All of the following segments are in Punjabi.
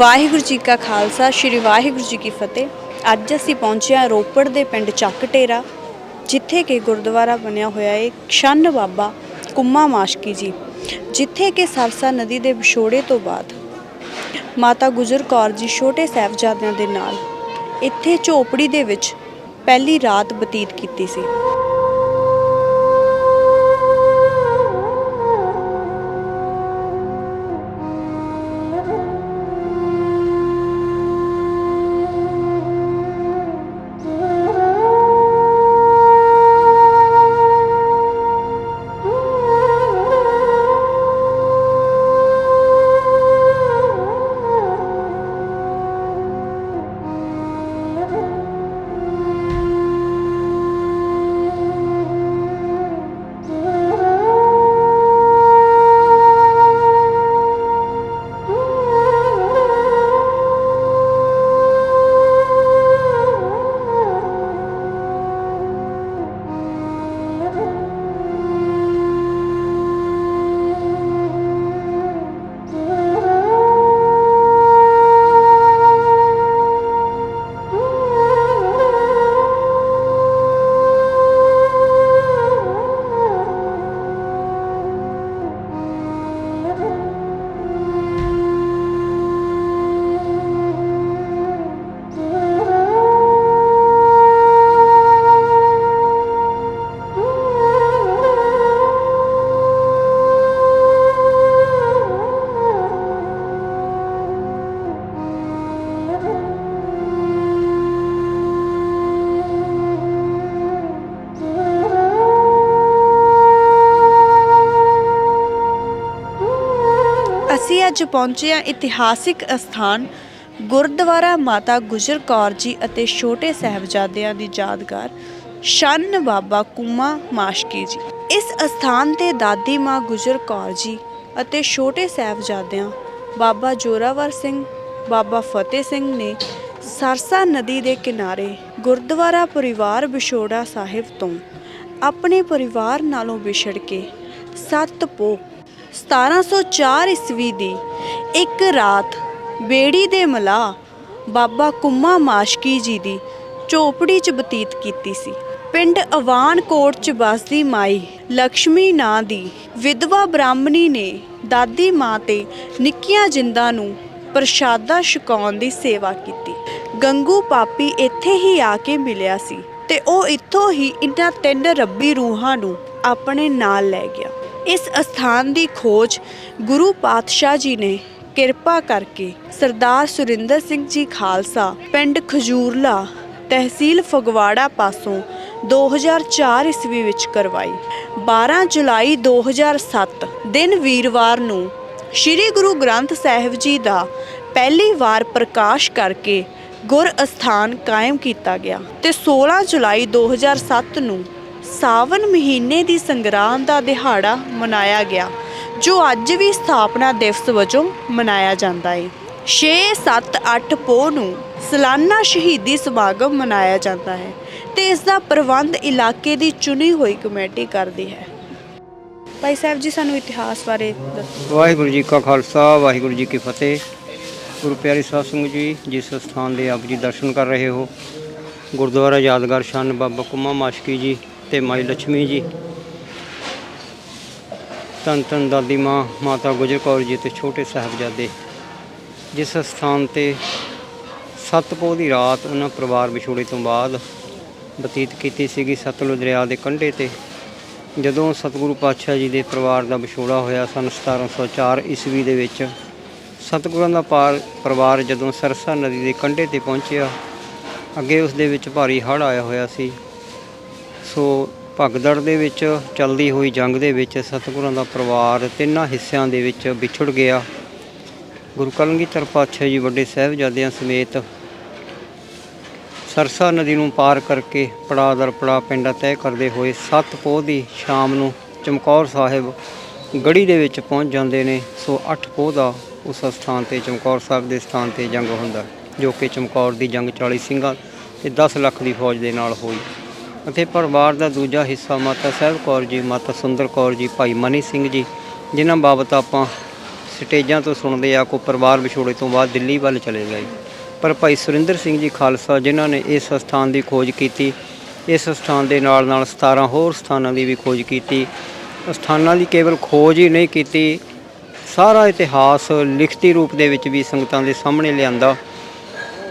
ਵਾਹਿਗੁਰੂ ਜੀ ਕਾ ਖਾਲਸਾ, ਸ੍ਰੀ ਵਾਹਿਗੁਰੂ ਜੀ ਕੀ ਫਤਿਹ। ਅੱਜ ਅਸੀਂ ਪਹੁੰਚੇ ਹਾਂ ਰੋਪੜ ਦੇ ਪਿੰਡ ਚੱਕ ਟੇਰਾ, ਜਿੱਥੇ ਕਿ ਗੁਰਦੁਆਰਾ ਬਣਿਆ ਹੋਇਆ ਹੈ ਛੰਨ ਬਾਬਾ ਕੁੰਮਾ ਮਾਸ਼ਕੀ ਜੀ, ਜਿੱਥੇ ਕਿ ਸਰਸਾ ਨਦੀ ਦੇ ਵਿਛੋੜੇ ਤੋਂ ਬਾਅਦ। ਮਾਤਾ ਗੁਜਰ ਕੌਰ ਜੀ ਛੋਟੇ ਸਾਹਿਬਜ਼ਾਦਿਆਂ ਦੇ ਨਾਲ ਇੱਥੇ ਝੋਪੜੀ ਦੇ ਵਿੱਚ ਪਹਿਲੀ ਰਾਤ ਬਤੀਤ ਕੀਤੀ ਸੀ। ਅਸੀਂ ਅੱਜ ਇਤਿਹਾਸਿਕ ਅਸਥਾਨ ਗੁਰਦੁਆਰਾ ਮਾਤਾ ਗੁਜਰ ਕੌਰ ਜੀ ਅਤੇ ਛੋਟੇ ਸਾਹਿਬਜ਼ਾਦਿਆਂ ਦੀ ਯਾਦਗਾਰ ਸ਼ਰਨ ਬਾਬਾ ਕੁਮਾ ਮਾਸ਼ਕੀ ਜੀ। ਇਸ ਅਸਥਾਨ ਤੇ ਦਾਦੀ ਮਾਂ ਗੁਜਰ ਕੌਰ ਜੀ ਅਤੇ ਛੋਟੇ ਸਾਹਿਬਜ਼ਾਦਿਆਂ ਬਾਬਾ ਜੋਰਾਵਰ ਸਿੰਘ, ਬਾਬਾ ਫਤਿਹ ਸਿੰਘ ਨੇ ਸਰਸਾ ਨਦੀ ਦੇ ਕਿਨਾਰੇ ਗੁਰਦੁਆਰਾ ਪਰਿਵਾਰ ਵਿਛੋੜਾ ਸਾਹਿਬ ਤੋਂ ਆਪਣੇ ਪਰਿਵਾਰ ਨਾਲੋਂ ਵਿਛੜ ਕੇ ਸੱਤ ਪੋ 1704 ਈਸਵੀ ਦੀ ਇੱਕ ਰਾਤ ਬੇੜੀ ਦੇ ਮਲਾ ਬਾਬਾ ਕੁੰਮਾ ਮਾਸ਼ਕੀ ਜੀ ਦੀ ਝੋਪੜੀ 'ਚ ਬਤੀਤ ਕੀਤੀ ਸੀ। ਪਿੰਡ ਅਵਾਨ ਕੋਟ 'ਚ ਬਸਦੀ ਮਾਈ ਲక్ష్ਮੀ ਨਾਂ ਦੀ ਵਿਧਵਾ ਬ੍ਰਾਹਮਣੀ ਨੇ ਦਾਦੀ ਮਾਂ ਤੇ ਨਿੱਕੀਆਂ ਜਿੰਦਾਂ ਨੂੰ ਪ੍ਰਸ਼ਾਦਾ ਛਕਾਉਣ ਦੀ ਸੇਵਾ ਕੀਤੀ। ਗੰਗੂ ਪਾਪੀ ਇੱਥੇ ਹੀ ਆ ਕੇ ਮਿਲਿਆ ਸੀ ਤੇ ਉਹ ਇੱਥੋਂ ਹੀ ਇਹਨਾਂ ਤਿੰਨ ਰੱਬੀ ਰੂਹਾਂ ਨੂੰ ਆਪਣੇ ਨਾਲ ਲੈ ਗਿਆ। ਇਸ ਅਸਥਾਨ ਦੀ ਖੋਜ ਗੁਰੂ ਪਾਤਸ਼ਾਹ ਜੀ ਨੇ ਕਿਰਪਾ ਕਰਕੇ ਸਰਦਾਰ ਸੁਰਿੰਦਰ ਸਿੰਘ ਜੀ ਖਾਲਸਾ, ਪਿੰਡ ਖਜੂਰਲਾ ਤਹਿਸੀਲ ਫਗਵਾੜਾ ਪਾਸੋਂ 2004 ਈਸਵੀ ਵਿੱਚ ਕਰਵਾਈ। 12 ਜੁਲਾਈ 2007 ਦਿਨ ਵੀਰਵਾਰ ਨੂੰ ਸ੍ਰੀ ਗੁਰੂ ਗ੍ਰੰਥ ਸਾਹਿਬ ਜੀ ਦਾ ਪਹਿਲੀ ਵਾਰ ਪ੍ਰਕਾਸ਼ ਕਰਕੇ ਗੁਰ ਅਸਥਾਨ ਕਾਇਮ ਕੀਤਾ ਗਿਆ ਤੇ 16 ਜੁਲਾਈ 2007 ਨੂੰ ਸਾਵਨ ਮਹੀਨੇ ਦੀ ਸੰਗਰਾਂਦ ਦਾ ਦਿਹਾੜਾ ਮਨਾਇਆ ਗਿਆ। ਜੋ ਅੱਜ ਵੀ ਸਥਾਪਨਾ ਦਿਵਸ ਵਜੋਂ ਮਨਾਇਆ ਜਾਂਦਾ ਹੈ 6 7 8 ਪੋਹ ਨੂੰ ਸਾਲਾਨਾ ਸ਼ਹੀਦੀ ਸਮਾਗਮ ਮਨਾਇਆ ਜਾਂਦਾ ਹੈ ਤੇ ਇਸ ਦਾ ਪ੍ਰਬੰਧ ਇਲਾਕੇ ਦੀ ਚੁਣੀ ਹੋਈ ਕਮੇਟੀ ਕਰਦੀ ਹੈ। ਭਾਈ ਸਾਹਿਬ ਜੀ, ਸਾਨੂੰ ਇਤਿਹਾਸ ਬਾਰੇ ਦੱਸੋ। ਵਾਹਿਗੁਰੂ ਜੀ ਕਾ ਖਾਲਸਾ, ਵਾਹਿਗੁਰੂ ਜੀ ਕੀ ਫਤਿਹ। ਗੁਰੂ ਪਿਆਰੇ ਸਾਧ ਸੰਗਤ ਜੀ, ਜਿਸ ਸਥਾਨ ਦੇ ਆਪ ਜੀ ਦਰਸ਼ਨ ਕਰ ਰਹੇ ਹੋ, ਗੁਰਦੁਆਰਾ ਯਾਦਗਾਰ ਸ਼ਾਨ ਬਾਬਾ ਕੁਮਾ ਮਾਸ਼ਕੀ ਜੀ ਤੇ ਮਾਈ ਲక్ష్ਮੀ ਜੀ। ਧੰਨ ਧੰਨ ਦਾਦੀ ਮਾਂ, ਮਾਤਾ ਗੁਜਰ ਕੌਰ ਜੀ ਤੇ ਛੋਟੇ ਸਾਹਿਬਜ਼ਾਦੇ। ਜਿਸ ਸਥਾਨ ਤੇ ਸਤਪੋਹ ਦੀ ਰਾਤ ਉਹਨਾਂ ਪਰਿਵਾਰ ਵਿਛੋੜੇ ਤੋਂ ਬਾਅਦ ਬਤੀਤ ਕੀਤੀ ਸੀਗੀ ਸਤਲੁਜ ਦਰਿਆ ਦੇ ਕੰਢੇ ਤੇ, ਜਦੋਂ ਸਤਿਗੁਰੂ ਪਾਤਸ਼ਾਹ ਜੀ ਦੇ ਪਰਿਵਾਰ ਦਾ ਵਿਛੋੜਾ ਹੋਇਆ ਸਨ 1704 ਈਸਵੀ ਦੇ ਵਿੱਚ, ਸਤਿਗੁਰਾਂ ਦਾ ਪਾਰ ਪਰਿਵਾਰ ਜਦੋਂ ਸਰਸਾ ਨਦੀ ਦੇ ਕੰਢੇ ਤੇ ਪਹੁੰਚਿਆ, ਅੱਗੇ ਉਸ ਦੇ ਵਿੱਚ ਭਾਰੀ ਹੜ੍ਹ ਆਇਆ ਹੋਇਆ ਸੀ। ਸੋ ਭਗਦੜ ਦੇ ਵਿੱਚ ਚੱਲਦੀ ਹੋਈ ਜੰਗ ਦੇ ਵਿੱਚ ਸਤਿਗੁਰਾਂ ਦਾ ਪਰਿਵਾਰ ਤਿੰਨਾਂ ਹਿੱਸਿਆਂ ਦੇ ਵਿੱਚ ਵਿਛੜ ਗਿਆ। ਗੁਰੂ ਕਲਗੀਧਰ ਪਾਤਸ਼ਾਹ ਜੀ ਵੱਡੇ ਸਾਹਿਬਜ਼ਾਦਿਆਂ ਸਮੇਤ ਸਰਸਾ ਨਦੀ ਨੂੰ ਪਾਰ ਕਰਕੇ ਪੜਾ ਦਰ ਪੜਾ ਪਿੰਡਾ ਤੈਅ ਕਰਦੇ ਹੋਏ ਸੱਤ ਪੋਹ ਦੀ ਸ਼ਾਮ ਨੂੰ ਚਮਕੌਰ ਸਾਹਿਬ ਗੜੀ ਦੇ ਵਿੱਚ ਪਹੁੰਚ ਜਾਂਦੇ ਨੇ। ਸੋ 8 ਪੋਹ ਦਾ ਉਸ ਸਥਾਨ ਤੇ ਚਮਕੌਰ ਸਾਹਿਬ ਦੇ ਸਥਾਨ ਤੇ ਜੰਗ ਹੁੰਦਾ, ਜੋ ਕਿ ਚਮਕੌਰ ਦੀ ਜੰਗ 40 ਸਿੰਘਾਂ ਤੇ 10 ਲੱਖ ਦੀ ਫੌਜ ਦੇ ਨਾਲ ਹੋਈ। ਅਤੇ ਪਰਿਵਾਰ ਦਾ ਦੂਜਾ ਹਿੱਸਾ ਮਾਤਾ ਸਾਹਿਬ ਕੌਰ ਜੀ, ਮਾਤਾ ਸੁੰਦਰ ਕੌਰ ਜੀ, ਭਾਈ ਮਨੀ ਸਿੰਘ ਜੀ, ਜਿਨ੍ਹਾਂ ਬਾਬਤ ਆਪਾਂ ਸਟੇਜਾਂ ਤੋਂ ਸੁਣਦੇ ਆ ਕੋ ਪਰਿਵਾਰ ਵਿਛੋੜੇ ਤੋਂ ਬਾਅਦ ਦਿੱਲੀ ਵੱਲ ਚਲੇ ਗਏ। ਪਰ ਭਾਈ ਸੁਰਿੰਦਰ ਸਿੰਘ ਜੀ ਖਾਲਸਾ, ਜਿਨ੍ਹਾਂ ਨੇ ਇਸ ਸਥਾਨ ਦੀ ਖੋਜ ਕੀਤੀ, ਇਸ ਸਥਾਨ ਦੇ ਨਾਲ ਨਾਲ 17 ਹੋਰ ਸਥਾਨਾਂ ਦੀ ਵੀ ਖੋਜ ਕੀਤੀ। ਸਥਾਨਾਂ ਦੀ ਕੇਵਲ ਖੋਜ ਹੀ ਨਹੀਂ ਕੀਤੀ, ਸਾਰਾ ਇਤਿਹਾਸ ਲਿਖਤੀ ਰੂਪ ਦੇ ਵਿੱਚ ਵੀ ਸੰਗਤਾਂ ਦੇ ਸਾਹਮਣੇ ਲਿਆਂਦਾ।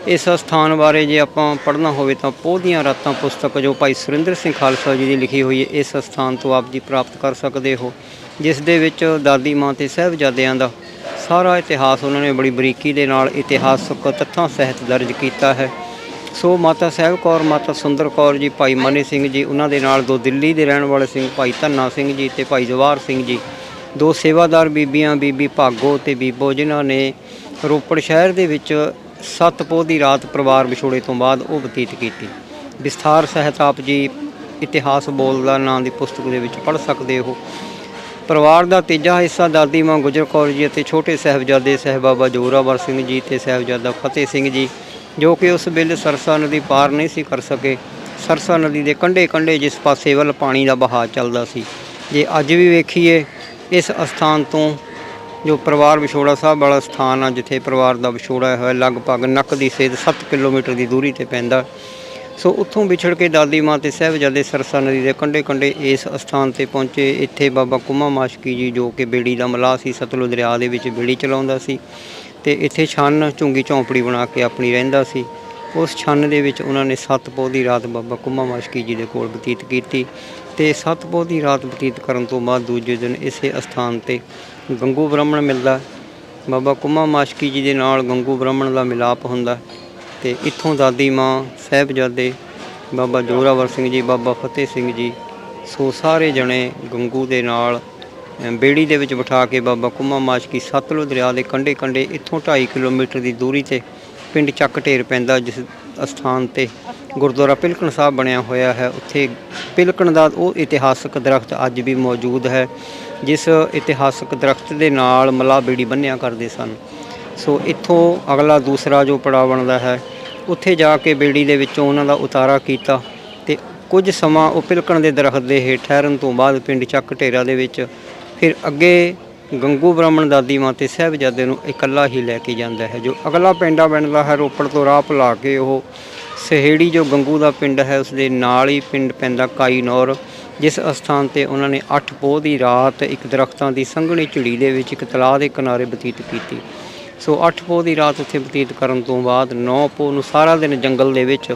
ਇਸ ਸਥਾਨ ਬਾਰੇ ਜੇ ਆਪਾਂ ਪੜ੍ਹਨਾ ਹੋਵੇ ਤਾਂ ਪੋਹ ਦੀਆਂ ਰਾਤਾਂ ਪੁਸਤਕ ਜੋ ਭਾਈ ਸੁਰਿੰਦਰ ਸਿੰਘ ਖਾਲਸਾ ਜੀ ਦੀ ਲਿਖੀ ਹੋਈ ਹੈ, ਇਸ ਸਥਾਨ ਤੋਂ ਆਪ ਜੀ ਪ੍ਰਾਪਤ ਕਰ ਸਕਦੇ ਹੋ, ਜਿਸ ਦੇ ਵਿੱਚ ਦਾਦੀ ਮਾਂ ਤੇ ਸਾਹਿਬਜ਼ਾਦਿਆਂ ਦਾ ਸਾਰਾ ਇਤਿਹਾਸ ਉਹਨਾਂ ਨੇ ਬੜੀ ਬਰੀਕੀ ਦੇ ਨਾਲ ਇਤਿਹਾਸਕ ਤੱਥਾਂ ਸਹਿਤ ਦਰਜ ਕੀਤਾ ਹੈ। ਸੋ ਮਾਤਾ ਸਾਹਿਬ ਕੌਰ, ਮਾਤਾ ਸੁੰਦਰ ਕੌਰ ਜੀ, ਭਾਈ ਮਨੀ ਸਿੰਘ ਜੀ, ਉਹਨਾਂ ਦੇ ਨਾਲ ਦੋ ਦਿੱਲੀ ਦੇ ਰਹਿਣ ਵਾਲੇ ਸਿੰਘ, ਭਾਈ ਧੰਨਾ ਸਿੰਘ ਜੀ ਤੇ ਭਾਈ ਜਵਾਹਰ ਸਿੰਘ ਜੀ, ਦੋ ਸੇਵਾਦਾਰ ਬੀਬੀਆਂ ਬੀਬੀ ਭਾਗੋ ਤੇ ਬੀਬੋ, ਜਿਨ੍ਹਾਂ ਨੇ ਰੋਪੜ ਸ਼ਹਿਰ ਦੇ ਵਿੱਚ ਸੱਤ ਪੋਹ ਦੀ ਰਾਤ ਪਰਿਵਾਰ ਵਿਛੋੜੇ ਤੋਂ ਬਾਅਦ ਉਹ ਬਤੀਤ ਕੀਤੀ। ਵਿਸਥਾਰ ਸਹਿਤ ਆਪ ਜੀ ਇਤਿਹਾਸ ਬੋਲਦਾ ਨਾਂ ਦੀ ਪੁਸਤਕ ਦੇ ਵਿੱਚ ਪੜ੍ਹ ਸਕਦੇ ਹੋ। ਪਰਿਵਾਰ ਦਾ ਤੀਜਾ ਹਿੱਸਾ ਦਾਦੀ ਮਾਂ ਗੁਜਰ ਕੌਰ ਜੀ ਅਤੇ ਛੋਟੇ ਸਾਹਿਬਜ਼ਾਦੇ ਸਹਿਬਾਬਾ ਜੋਰਾਵਰ ਸਿੰਘ ਜੀ ਤੇ ਸਾਹਿਬਜ਼ਾਦਾ ਫਤਿਹ ਸਿੰਘ ਜੀ, ਜੋ ਕਿ ਉਸ ਵੇਲੇ ਸਰਸਾ ਨਦੀ ਪਾਰ ਨਹੀਂ ਸੀ ਕਰ ਸਕੇ। ਸਰਸਾ ਨਦੀ ਦੇ ਕੰਢੇ ਕੰਢੇ ਜਿਸ ਪਾਸੇ ਵੱਲ ਪਾਣੀ ਦਾ ਬਹਾਅ ਚੱਲਦਾ ਸੀ। ਜੇ ਅੱਜ ਵੀ ਵੇਖੀਏ, ਇਸ ਅਸਥਾਨ ਤੋਂ ਜੋ ਪਰਿਵਾਰ ਵਿਛੋੜਾ ਸਾਹਿਬ ਵਾਲਾ ਸਥਾਨ ਆ, ਜਿੱਥੇ ਪਰਿਵਾਰ ਦਾ ਵਿਛੋੜਾ ਹੋਇਆ, ਲਗਭਗ ਨੱਕ ਦੀ ਸੇਧ 7 ਕਿਲੋਮੀਟਰ ਦੀ ਦੂਰੀ ਤੇ ਪੈਂਦਾ। ਸੋ ਉੱਥੋਂ ਵਿਛੜ ਕੇ ਦਾਦੀ ਮਾਂ ਤੇ ਸਾਹਿਬਜ਼ਾਦੇ ਸਰਸਾ ਨਦੀ ਦੇ ਕੰਢੇ ਕੰਢੇ ਇਸ ਅਸਥਾਨ ਤੇ ਪਹੁੰਚੇ। ਇੱਥੇ ਬਾਬਾ ਕੁਮਾ ਮਾਸ਼ਕੀ ਜੀ, ਜੋ ਕਿ ਬੇੜੀ ਦਾ ਮਲਾਹ ਸੀ, ਸਤਲੁਜ ਦਰਿਆ ਦੇ ਵਿੱਚ ਬੇੜੀ ਚਲਾਉਂਦਾ ਸੀ ਤੇ ਇੱਥੇ ਛੰਨ, ਝੁੰਗੀ, ਝੌਂਪੜੀ ਬਣਾ ਕੇ ਆਪਣੀ ਰਹਿੰਦਾ ਸੀ। ਉਸ ਛੰਨ ਦੇ ਵਿੱਚ ਉਹਨਾਂ ਨੇ ਸੱਤ ਪੋਹ ਦੀ ਰਾਤ ਬਾਬਾ ਕੁਮਾ ਮਾਸ਼ਕੀ ਜੀ ਦੇ ਕੋਲ ਬਤੀਤ ਕੀਤੀ ਤੇ ਸੱਤ ਪੋਹ ਦੀ ਰਾਤ ਬਤੀਤ ਕਰਨ ਤੋਂ ਬਾਅਦ ਦੂਜੇ ਦਿਨ ਇਸੇ ਅਸਥਾਨ ਤੇ ਗੰਗੂ ਬ੍ਰਾਹਮਣ ਮਿਲਦਾ। ਬਾਬਾ ਕੁਮਾ ਮਾਸ਼ਕੀ ਜੀ ਦੇ ਨਾਲ ਗੰਗੂ ਬ੍ਰਾਹਮਣ ਦਾ ਮਿਲਾਪ ਹੁੰਦਾ। ਤੇ ਇੱਥੋਂ ਦਾਦੀ ਮਾਂ ਸਾਹਿਬਜ਼ਾਦੇ ਬਾਬਾ ਜੋਰਾਵਰ ਸਿੰਘ ਜੀ, ਬਾਬਾ ਫਤਿਹ ਸਿੰਘ ਜੀ, ਸੋ ਸਾਰੇ ਜਣੇ ਗੰਗੂ ਦੇ ਨਾਲ ਬੇੜੀ ਦੇ ਵਿੱਚ ਬਿਠਾ ਕੇ ਬਾਬਾ ਕੁਮਾ ਮਾਸ਼ਕੀ ਸਤਲੁਜ ਦਰਿਆ ਦੇ ਕੰਢੇ ਕੰਢੇ ਇੱਥੋਂ 2.5 ਕਿਲੋਮੀਟਰ ਦੀ ਦੂਰੀ ਤੇ ਪਿੰਡ ਚੱਕ ਢੇਰ ਪੈਂਦਾ, ਜਿਸ ਅਸਥਾਨ ਤੇ ਗੁਰਦੁਆਰਾ ਪਿਲਕਣ ਸਾਹਿਬ ਬਣਿਆ ਹੋਇਆ ਹੈ। ਉੱਥੇ ਪਿਲਕਣ ਦਾ ਉਹ ਇਤਿਹਾਸਕ ਦਰਖਤ ਅੱਜ ਵੀ ਮੌਜੂਦ ਹੈ। ਜਿਸ ਇਤਿਹਾਸਕ ਦਰਖਤ ਦੇ ਨਾਲ ਮਲਾ ਬੇੜੀ ਬੰਨਿਆ ਕਰਦੇ ਸਨ। ਸੋ ਇੱਥੋਂ ਅਗਲਾ ਦੂਸਰਾ ਜੋ ਪੜਾਅ ਬਣਦਾ ਹੈ, ਉੱਥੇ ਜਾ ਕੇ ਬੇੜੀ ਦੇ ਵਿੱਚੋਂ ਉਹਨਾਂ ਦਾ ਉਤਾਰਾ ਕੀਤਾ ਤੇ ਕੁਝ ਸਮਾਂ ਉਹ ਪਿਲਕਣ ਦੇ ਦਰਖਤ ਦੇ ਹੇਠ ਠਹਿਰਨ ਤੋਂ ਬਾਅਦ ਪਿੰਡ ਚੱਕ ਢੇਰਾ ਦੇ ਵਿੱਚ ਫਿਰ ਅੱਗੇ ਗੰਗੂ ਬ੍ਰਾਹਮਣ ਦਾਦੀ ਮਾਂ ਤੇ ਸਾਹਿਬਜ਼ਾਦੇ ਨੂੰ ਇਕੱਲਾ ਹੀ ਲੈ ਕੇ ਜਾਂਦਾ ਹੈ, ਜੋ ਅਗਲਾ ਪਿੰਡਾ ਬਣਦਾ ਹੈ। ਰੋਪੜ ਤੋਂ ਰਾਹ ਭੁਲਾ ਕੇ ਉਹ ਸਹੇੜੀ ਜੋ ਗੰਗੂ ਦਾ ਪਿੰਡ ਹੈ ਉਸ ਦੇ ਨਾਲ ਹੀ ਪਿੰਡ ਪੈਂਦਾ ਕਾਈਨੌਰ ਜਿਸ ਅਸਥਾਨ ਤੇ ਉਹਨਾਂ ਨੇ 8 ਪੋਹ ਦੀ ਰਾਤ ਇੱਕ ਦਰਖਤਾਂ ਦੀ ਸੰਘਣੀ ਝਿੜੀ ਦੇ ਵਿੱਚ ਇੱਕ ਤਲਾਅ ਦੇ ਕਿਨਾਰੇ ਬਤੀਤ ਕੀਤੀ। ਸੋ 8 ਪੋਹ ਦੀ ਰਾਤ ਉੱਥੇ ਬਤੀਤ ਕਰਨ ਤੋਂ ਬਾਅਦ 9 ਪੋਹ ਨੂੰ ਸਾਰਾ ਦਿਨ ਜੰਗਲ ਦੇ ਵਿੱਚ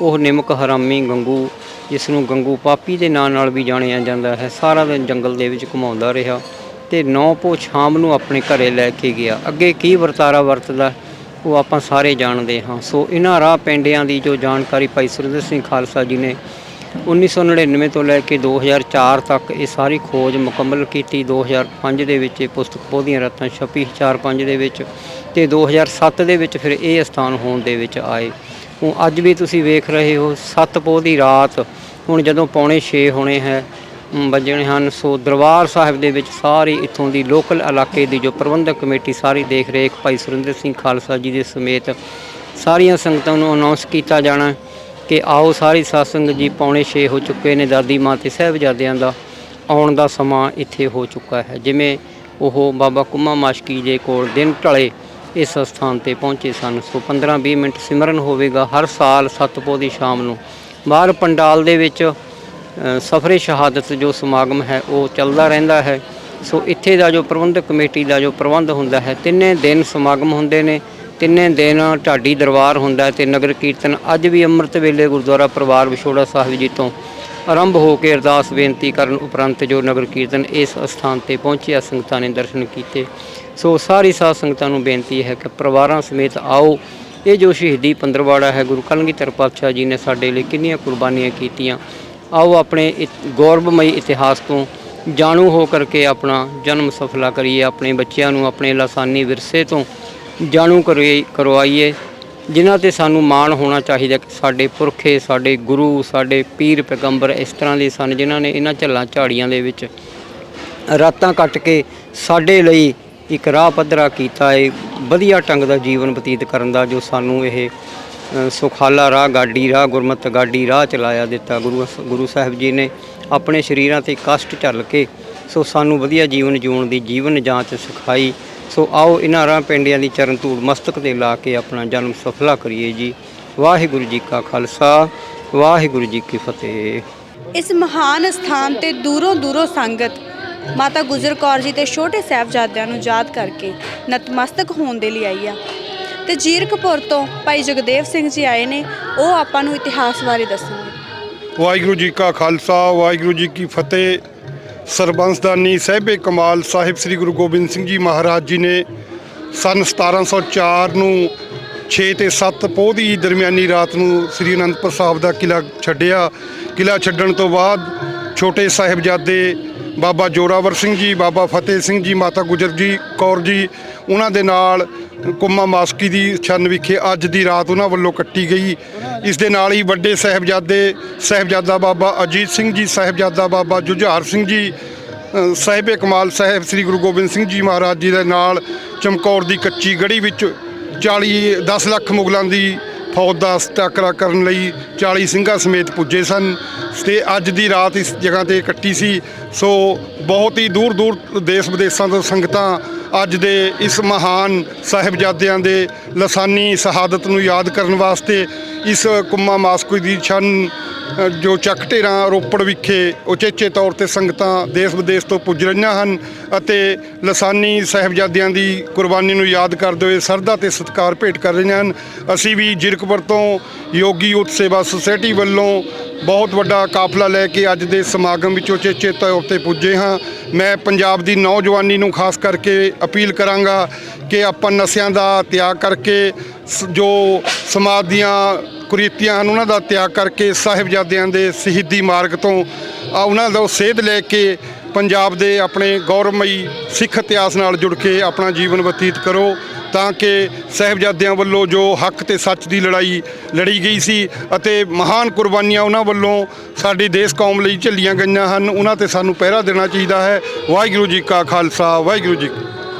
ਉਹ ਨਿਮਕ, ਹਰਾਮੀ, ਗੰਗੂ, ਜਿਸ ਨੂੰ ਗੰਗੂ ਪਾਪੀ ਦੇ ਨਾਂ ਨਾਲ ਵੀ ਜਾਣਿਆ ਜਾਂਦਾ ਹੈ, ਸਾਰਾ ਦਿਨ ਜੰਗਲ ਦੇ ਵਿੱਚ ਘੁਮਾਉਂਦਾ ਰਿਹਾ ਤੇ 9 ਪੋਹ ਸ਼ਾਮ ਨੂੰ ਆਪਣੇ ਘਰੇ ਲੈ ਕੇ ਗਿਆ। ਅੱਗੇ ਕੀ ਵਰਤਾਰਾ ਵਰਤਦਾ ਉਹ ਆਪਾਂ ਸਾਰੇ ਜਾਣਦੇ ਹਾਂ। ਸੋ ਇਹਨਾਂ ਰਾਹ ਪਿੰਡਿਆਂ ਦੀ ਜੋ ਜਾਣਕਾਰੀ ਭਾਈ ਸੁਰਿੰਦਰ ਸਿੰਘ ਖਾਲਸਾ ਜੀ ਨੇ 1999 ਤੋਂ ਲੈ ਕੇ 2004 ਤੱਕ ਇਹ ਸਾਰੀ ਖੋਜ ਮੁਕੰਮਲ ਕੀਤੀ। 2005 ਦੇ ਵਿੱਚ ਇਹ ਪੁਸਤਕ ਪੋਦੀਆਂ ਰਤਾਂ ਛਪੀ 4-5 ਦੇ ਵਿੱਚ ਤੇ 2007 ਦੇ ਵਿੱਚ ਫਿਰ ਇਹ ਸਥਾਨ ਹੋਣ ਦੇ ਵਿੱਚ ਆਏ। ਹੁਣ ਅੱਜ ਵੀ ਤੁਸੀਂ ਵੇਖ ਰਹੇ ਹੋ 7 ਪੋਹ ਦੀ ਰਾਤ ਹੁਣ ਜਦੋਂ ਪੌਣੇ 6 ਹੋਣੇ ਹੈ ਵੱਜਣੇ ਹਨ, ਸੋ ਦਰਬਾਰ ਸਾਹਿਬ ਦੇ ਵਿੱਚ ਸਾਰੀ ਇੱਥੋਂ ਦੀ ਲੋਕਲ ਇਲਾਕੇ ਦੀ ਜੋ ਪ੍ਰਬੰਧਕ ਕਮੇਟੀ ਸਾਰੀ ਦੇਖ ਰੇਖ ਭਾਈ ਸੁਰਿੰਦਰ ਸਿੰਘ ਖਾਲਸਾ ਜੀ ਦੇ ਸਮੇਤ ਸਾਰੀਆਂ ਸੰਗਤਾਂ ਨੂੰ ਅਨਾਉਂਸ ਕੀਤਾ ਜਾਣਾ। ਕਿ ਆਓ ਸਾਰੀ ਸਾਧ ਜੀ ਪੌਣੇ 6 ਹੋ ਚੁੱਕੇ ਨੇ ਦਾਦੀ ਮਾਂ ਤੇ ਸਾਹਿਬਜ਼ਾਦਿਆਂ ਦਾ, ਆਉਣ ਦਾ ਸਮਾਂ ਇੱਥੇ ਹੋ ਚੁੱਕਾ ਹੈ। ਜਿਵੇਂ ਉਹ ਬਾਬਾ ਕੁਮਾ ਮਾਸ਼ਕੀ ਦੇ ਕੋਲ ਦਿਨ ਢਲੇ ਇਸ ਸਥਾਨ ਤੇ ਪਹੁੰਚੇ ਸਨ, ਸੋ 15-20 ਮਿੰਟ ਸਿਮਰਨ ਹੋਵੇਗਾ ਹਰ ਸਾਲ ਸਤਪੋ ਦੀ ਸ਼ਾਮ ਨੂੰ। ਬਾਹਰ ਪੰਡਾਲ ਦੇ ਵਿੱਚ ਸਫਰੇ ਸ਼ਹਾਦਤ ਜੋ ਸਮਾਗਮ ਹੈ, ਉਹ ਚੱਲਦਾ ਰਹਿੰਦਾ ਹੈ। ਸੋ ਇੱਥੇ ਦਾ ਜੋ ਪ੍ਰਬੰਧਕ ਕਮੇਟੀ ਦਾ ਜੋ ਪ੍ਰਬੰਧ ਹੁੰਦਾ ਹੈ, ਤਿੰਨੇ ਦਿਨ ਸਮਾਗਮ ਹੁੰਦੇ ਨੇ। ਤਿੰਨੇ ਦਿਨ ਢਾਡੀ ਦਰਬਾਰ ਹੁੰਦਾ ਹੈ ਤੇ ਨਗਰ ਕੀਰਤਨ ਅੱਜ ਵੀ ਅੰਮ੍ਰਿਤ ਵੇਲੇ ਗੁਰਦੁਆਰਾ ਪਰਿਵਾਰ ਵਿਛੋੜਾ ਸਾਹਿਬ ਜੀ ਤੋਂ ਆਰੰਭ ਹੋ ਕੇ ਅਰਦਾਸ ਬੇਨਤੀ ਕਰਨ ਉਪਰੰਤ ਜੋ ਨਗਰ ਕੀਰਤਨ ਇਸ ਸਥਾਨ ਤੇ ਪਹੁੰਚਿਆ, ਸੰਗਤਾਂ ਨੇ ਦਰਸ਼ਨ ਕੀਤੇ। ਸੋ ਸਾਰੀ ਸਾਧ ਸੰਗਤਾਂ ਨੂੰ ਬੇਨਤੀ ਹੈ ਕਿ ਪਰਿਵਾਰਾਂ ਸਮੇਤ ਆਓ। ਇਹ ਜੋ ਸ਼ਹੀਦੀ ਪੰਦਰਵਾੜਾ ਹੈ, ਗੁਰੂ ਕਲਗੀਧਰ ਪਾਤਸ਼ਾਹ ਜੀ ਨੇ ਸਾਡੇ ਲਈ ਕਿੰਨੀਆਂ ਕੁਰਬਾਨੀਆਂ ਕੀਤੀਆਂ। ਆਓ ਆਪਣੇ ਇਤ- ਗੌਰਵਮਈ ਇਤਿਹਾਸ ਤੋਂ ਜਾਣੂ ਹੋ ਕਰਕੇ ਆਪਣਾ ਜਨਮ ਸਫਲਾ ਕਰੀਏ, ਆਪਣੇ ਬੱਚਿਆਂ ਨੂੰ, ਆਪਣੇ ਲਾਸਾਨੀ ਵਿਰਸੇ ਤੋਂ। ਜਾਣੂ ਕਰੀ ਕਰਵਾਈਏ, ਜਿਨ੍ਹਾਂ ਤੇ ਸਾਨੂੰ ਮਾਣ ਹੋਣਾ ਚਾਹੀਦਾ। ਕਿ ਸਾਡੇ ਪੁਰਖੇ, ਸਾਡੇ ਗੁਰੂ, ਸਾਡੇ ਪੀਰ ਪੈਗੰਬਰ ਇਸ ਤਰ੍ਹਾਂ ਦੇ ਸਨ ਜਿਨ੍ਹਾਂ ਨੇ ਇਹਨਾਂ ਝੱਲਾਂ ਝਾੜੀਆਂ ਦੇ ਵਿੱਚ ਰਾਤਾਂ ਕੱਟ ਕੇ ਸਾਡੇ ਲਈ ਇੱਕ ਰਾਹ ਪੱਧਰਾ ਕੀਤਾ ਹੈ। ਵਧੀਆ ਢੰਗ ਦਾ ਜੀਵਨ ਬਤੀਤ ਕਰਨ ਦਾ ਜੋ ਸਾਨੂੰ ਇਹ ਸੁਖਾਲਾ ਰਾਹ ਗਾਡੀ ਰਾਹ, ਗੁਰਮਤਿ ਗਾਡੀ ਰਾਹ ਚਲਾਇਆ ਦਿੱਤਾ। ਗੁਰੂ ਗੁਰੂ ਸਾਹਿਬ ਜੀ ਨੇ ਆਪਣੇ ਸ਼ਰੀਰਾਂ ਤੇ ਕਸ਼ਟ ਝੱਲ ਕੇ ਸੋ ਸਾਨੂੰ ਵਧੀਆ ਜੀਵਨ ਜਿਉਣ ਦੀ ਜੀਵਨ ਜਾਂਚ ਸਿਖਾਈ। ਸੋ ਆਓ ਇਹਨਾਂ ਰਾਂ ਪਿੰਡਿਆਂ ਦੀ ਚਰਨ ਧੂੜ ਮਸਤਕ ਤੇ ਲਾ ਕੇ ਆਪਣਾ ਜਨਮ ਸਫਲਾ ਕਰੀਏ ਜੀ। ਵਾਹਿਗੁਰੂ ਜੀ ਕਾ ਖਾਲਸਾ ਵਾਹਿਗੁਰੂ ਜੀ ਕੀ ਫਤਿਹ। ਇਸ ਮਹਾਨ ਸਥਾਨ ਤੇ ਦੂਰੋਂ ਦੂਰੋਂ ਸੰਗਤ ਮਾਤਾ ਗੁਜਰ ਕੌਰ ਜੀ ਤੇ ਛੋਟੇ ਸਾਹਿਬਜ਼ਾਦਿਆਂ ਨੂੰ ਯਾਦ ਕਰਕੇ ਨਤਮਸਤਕ ਹੋਣ ਦੇ ਲਈ ਆਈ ਆ। ਤੇ ਜੀਰਕਪੁਰ ਤੋਂ ਭਾਈ ਜਗਦੇਵ ਸਿੰਘ ਜੀ ਆਏ ਨੇ ਉਹ ਆਪਾਂ ਨੂੰ ਇਤਿਹਾਸ ਬਾਰੇ ਦੱਸਣਗੇ। ਵਾਹਿਗੁਰੂ ਜੀ ਕਾ ਖਾਲਸਾ ਵਾਹਿਗੁਰੂ ਜੀ ਕੀ ਫਤਿਹ। ਸਰਬੰਸਦਾਨੀ ਸਾਹਿਬੇ ਕਮਾਲ ਸਾਹਿਬ ਸ੍ਰੀ ਗੁਰੂ ਗੋਬਿੰਦ ਸਿੰਘ ਜੀ ਮਹਾਰਾਜ ਜੀ ਨੇ ਸਨ 1704 ਨੂੰ 6 ਤੇ 7 ਪੋਹ ਦੀ ਦਰਮਿਆਨੀ ਰਾਤ ਨੂੰ ਸ੍ਰੀ ਅਨੰਦਪੁਰ ਸਾਹਿਬ ਦਾ ਕਿਲਾ ਛੱਡਿਆ। ਕਿਲਾ ਛੱਡਣ ਤੋਂ ਬਾਅਦ ਛੋਟੇ ਸਾਹਿਬਜ਼ਾਦੇ ਬਾਬਾ ਜੋਰਾਵਰ ਸਿੰਘ ਜੀ, ਬਾਬਾ ਫਤਿਹ ਸਿੰਘ ਜੀ, ਮਾਤਾ ਗੁਜਰ ਜੀ ਕੌਰ ਜੀ, ਉਹਨਾਂ ਦੇ ਨਾਲ ਕੁੰਮਾ ਮਾਸਕੀ ਦੀ ਛੰਨ ਵਿਖੇ ਅੱਜ ਦੀ ਰਾਤ ਉਹਨਾਂ ਵੱਲੋਂ ਕੱਟੀ ਗਈ। ਇਸ ਦੇ ਨਾਲ ਹੀ ਵੱਡੇ ਸਾਹਿਬਜ਼ਾਦੇ ਸਾਹਿਬਜ਼ਾਦਾ ਬਾਬਾ ਅਜੀਤ ਸਿੰਘ ਜੀ ਸਾਹਿਬਜ਼ਾਦਾ ਬਾਬਾ ਜੁਝਾਰ ਸਿੰਘ ਜੀ ਅ, ਸਾਹਿਬੇ ਕਮਾਲ ਸਾਹਿਬ ਸ੍ਰੀ ਗੁਰੂ ਗੋਬਿੰਦ ਸਿੰਘ ਜੀ ਮਹਾਰਾਜ ਜੀ ਦੇ ਨਾਲ ਚਮਕੌਰ ਦੀ ਕੱਚੀ ਗੜੀ ਵਿੱਚ 40 10 ਲੱਖ ਮੁਗਲਾਂ ਦੀ ਫੌਜ ਦਾ ਟਾਕਰਾ ਕਰਨ ਲਈ 40 ਸਿੰਘਾਂ ਸਮੇਤ ਪੁੱਜੇ ਸਨ ਤੇ ਅੱਜ ਦੀ ਰਾਤ ਇਸ ਜਗ੍ਹਾ ਤੇ ਕੱਟੀ ਸੀ। ਸੋ ਬਹੁਤ ਹੀ ਦੂਰ ਦੂਰ ਦੇਸ਼ ਵਿਦੇਸ਼ਾਂ ਤੋਂ ਸੰਗਤਾਂ ਅੱਜ ਦੇ ਇਸ ਮਹਾਨ ਸਾਹਿਬਜ਼ਾਦਿਆਂ ਦੇ ਲਸਾਨੀ ਸ਼ਹਾਦਤ ਨੂੰ ਯਾਦ ਕਰਨ ਵਾਸਤੇ ਇਸ ਕੁੰਮਾ ਮਾਸਕੋ ਦੀ ਛੰਨ ਜੋ ਚੱਕ ਢੇਰਾਂ ਰੋਪੜ ਵਿਖੇ ਉਚੇਚੇ ਤੌਰ ਤੇ ਸੰਗਤਾਂ ਦੇਸ਼ ਵਿਦੇਸ਼ ਤੋਂ ਪੁੱਜ ਰਹੀਆਂ ਹਨ ਅਤੇ ਲਸਾਨੀ ਸਾਹਿਬਜ਼ਾਦਿਆਂ ਦੀ ਕੁਰਬਾਨੀ ਨੂੰ ਯਾਦ ਕਰਦੇ ਹੋਏ ਸਰਦਾ ਤੇ ਸਤਿਕਾਰ ਭੇਟ ਕਰ ਰਹੀਆਂ ਹਨ। ਅਸੀਂ ਵੀ ਜਿਰਕਪੁਰ ਤੋਂ ਯੋਗੀ ਯੂਥ ਸੇਵਾ ਸੁਸਾਇਟੀ ਵੱਲੋਂ ਬਹੁਤ ਵੱਡਾ ਕਾਫਲਾ ਲੈ ਕੇ ਅੱਜ ਦੇ ਸਮਾਗਮ ਵਿੱਚ ਉਚੇਚੇ ਤੌਰ ਤੇ ਪੁੱਜੇ ਹਾਂ। ਮੈਂ ਪੰਜਾਬ ਦੀ ਨੌਜਵਾਨੀ ਨੂੰ ਖਾਸ ਕਰਕੇ ਅਪੀਲ ਕਰਾਂਗਾ ਕਿ ਆਪਾਂ ਨਸ਼ਿਆਂ ਦਾ ਤਿਆਗ ਕਰਕੇ ਸ- ਜੋ ਸਮਾਜ ਦੀਆਂ ਕੁਰੀਤੀਆਂ ਹਨ, ਉਹਨਾਂ ਦਾ ਤਿਆਗ ਕਰਕੇ ਸਾਹਿਬਜ਼ਾਦਿਆਂ ਦੇ ਸ਼ਹੀਦੀ ਮਾਰਗ ਤੋਂ ਆ ਉਹਨਾਂ ਦਾ ਸੇਧ ਲੈ ਕੇ ਪੰਜਾਬ ਦੇ ਆਪਣੇ ਗੌਰਵਮਈ ਸਿੱਖ ਇਤਿਹਾਸ ਨਾਲ ਜੁੜ ਕੇ ਆਪਣਾ ਜੀਵਨ ਬਤੀਤ ਕਰੋ, ਤਾਂ ਕਿ ਸਾਹਿਬਜ਼ਾਦਿਆਂ ਵੱਲੋਂ ਜੋ ਹੱਕ ਤੇ ਸੱਚ ਦੀ ਲੜਾਈ ਲੜੀ ਗਈ ਸੀ ਅਤੇ ਮਹਾਨ ਕੁਰਬਾਨੀਆਂ ਉਹਨਾਂ ਵੱਲੋਂ ਸਾਡੀ ਦੇਸ਼ ਕੌਮ ਲਈ ਝੱਲੀਆਂ ਗਈਆਂ ਹਨ, ਉਹਨਾਂ ਤੇ ਸਾਨੂੰ ਪਹਿਰਾ ਦੇਣਾ ਚਾਹੀਦਾ ਹੈ। ਵਾਹਿਗੁਰੂ ਜੀ ਕਾ ਖਾਲਸਾ, ਵਾਹਿਗੁਰੂ ਜੀ ਕੀ